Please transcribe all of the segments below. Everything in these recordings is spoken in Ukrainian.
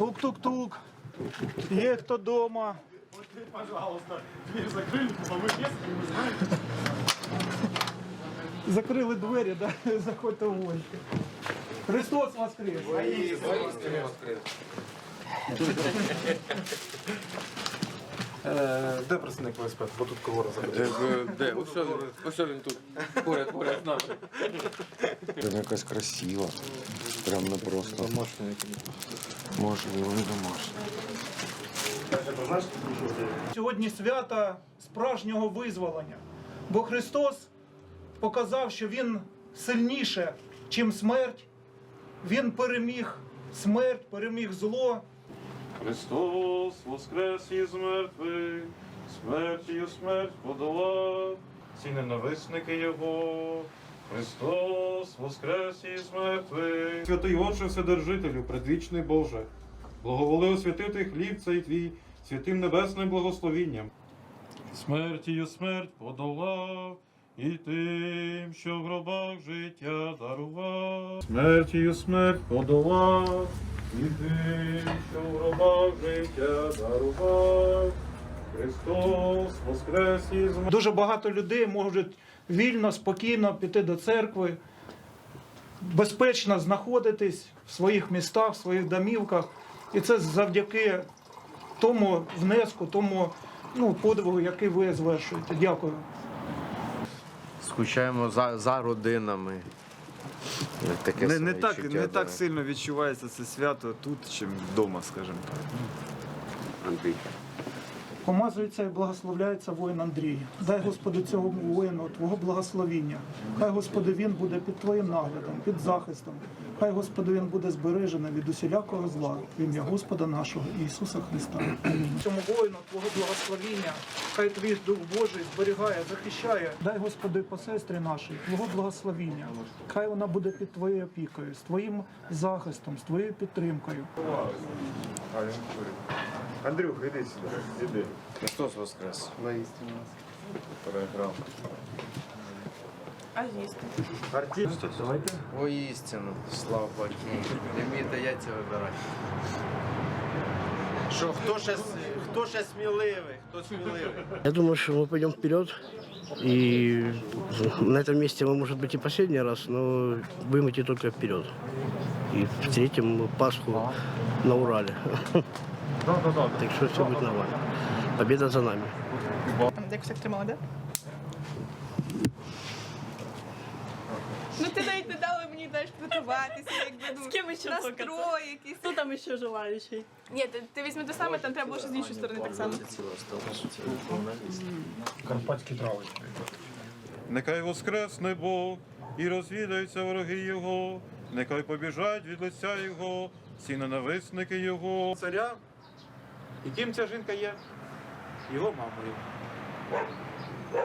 Тук-тук-тук. Є хто дома? Пожалуйста, дверь закрыли, а вы без, не знаете. Закрили двері, да? заходьте в гості. Христос Воскрес! Е, Де працівник ВСП? Бо тут кого забили. Де? Ось він, ось він тут. Поряд, поряд з нами. Прям якась красива. Прям не просто. Можливо, не домашня. Сьогодні свято справжнього визволення. Бо Христос показав, що Він сильніше, чим смерть. Він переміг смерть, переміг зло. Христос воскрес із мертвих, смертію смерть подолав, ці ненависники Його. Христос воскрес із мертвих. Святий Отче Вседержителю, предвічний Боже, благоволи освятити хліб цей твій святим небесним благословінням. Смертію смерть подолав, і тим, що в гробах життя дарував. Смертію смерть подолав, і тим, що в гробах життя дарував. Христос воскрес із. Дуже багато людей можуть вільно, спокійно піти до церкви, безпечно знаходитись в своїх містах, в своїх домівках. І це завдяки тому внеску, тому ну, подвигу, який ви звершуєте. Дякую. Скучаємо за, за родинами. Таке Не, не, так, відчуття, не да. так сильно відчувається це свято тут, чим вдома, скажімо так. Андрій. Помазується і благословляється воїн Андрій. Дай Господи цього воїну Твого благословіння. Хай Господи він буде під Твоїм наглядом, під захистом. Хай Господи він буде збережений від усілякого зла в ім'я Господа нашого Ісуса Христа. Цьому воїну Твого благословіння. Хай Твій Дух Божий зберігає, захищає. Дай Господи по сестрі нашій, Твого благословіння. Хай вона буде під Твоєю опікою, з Твоїм захистом, з Твоєю підтримкою. Андрюх, іди сюди. Іди. Христос воскрес. Переграв. А їсти? Воістину, слава Богу. Не вмієте яйця вибирати. Що, хто ще, с- хто ще сміливий? Хто сміливий? Я думаю, что мы пойдем вперед. И на этом месте мы, может быть, и последний раз, но будем идти только вперед. И встретим Пасху на Урале. Так что все будет нормально. Победа за нами. Там якось отримала, да? Ну ти навіть не дала мені знаєш, готуватися, якби ну, З ким ще настрой якийсь. Хто там ще желаючий? Ні, ти, ти візьми те саме, там треба було ще з іншої сторони так само. Карпатські трави. Нехай воскресне Бог і розвідаються вороги Його, нехай побіжать від лиця Його, всі ненависники Його. Царя, і ким ця жінка є? Його мамою.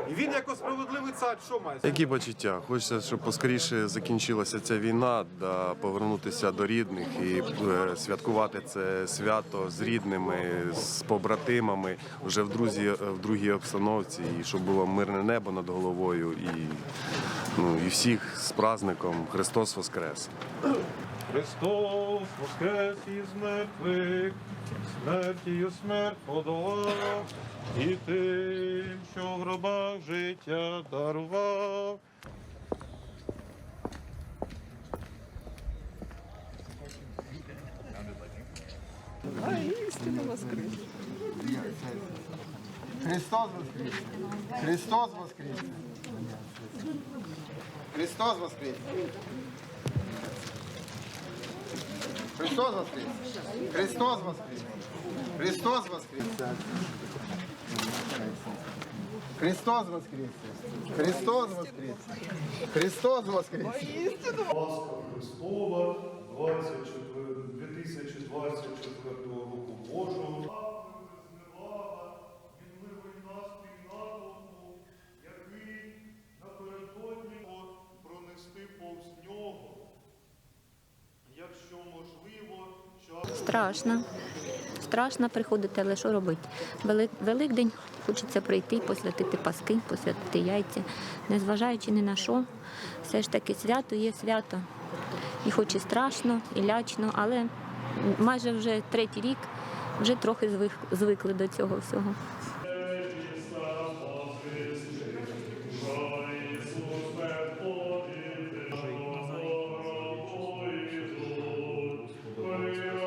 І він, як справедливий цар, що має? Які почуття? Хочеться, щоб поскоріше закінчилася ця війна, да повернутися до рідних і е, святкувати це свято з рідними, з побратимами, вже в друзі, в другій обстановці, і щоб було мирне небо над головою, і, ну, і всіх з праздником Христос Воскрес! Христос воскрес із мертвих, смертію смерть подолав, і тим, що в гробах життя дарував. А істина воскрес. Христос воскрес! Христос воскрес! Христос воскрес! Христос воскрес! Христос воскрес! Христос воскрес! Христос воскрес! Христос воскрес! Христос воскрес! Пасха Христова Страшно. Страшно приходити, але що робити? Великдень хочеться прийти, посвятити паски, посвятити яйця, незважаючи ні на що, все ж таки свято є свято. І хоч і страшно, і лячно, але майже вже третій рік вже трохи звикли до цього всього. Thank you.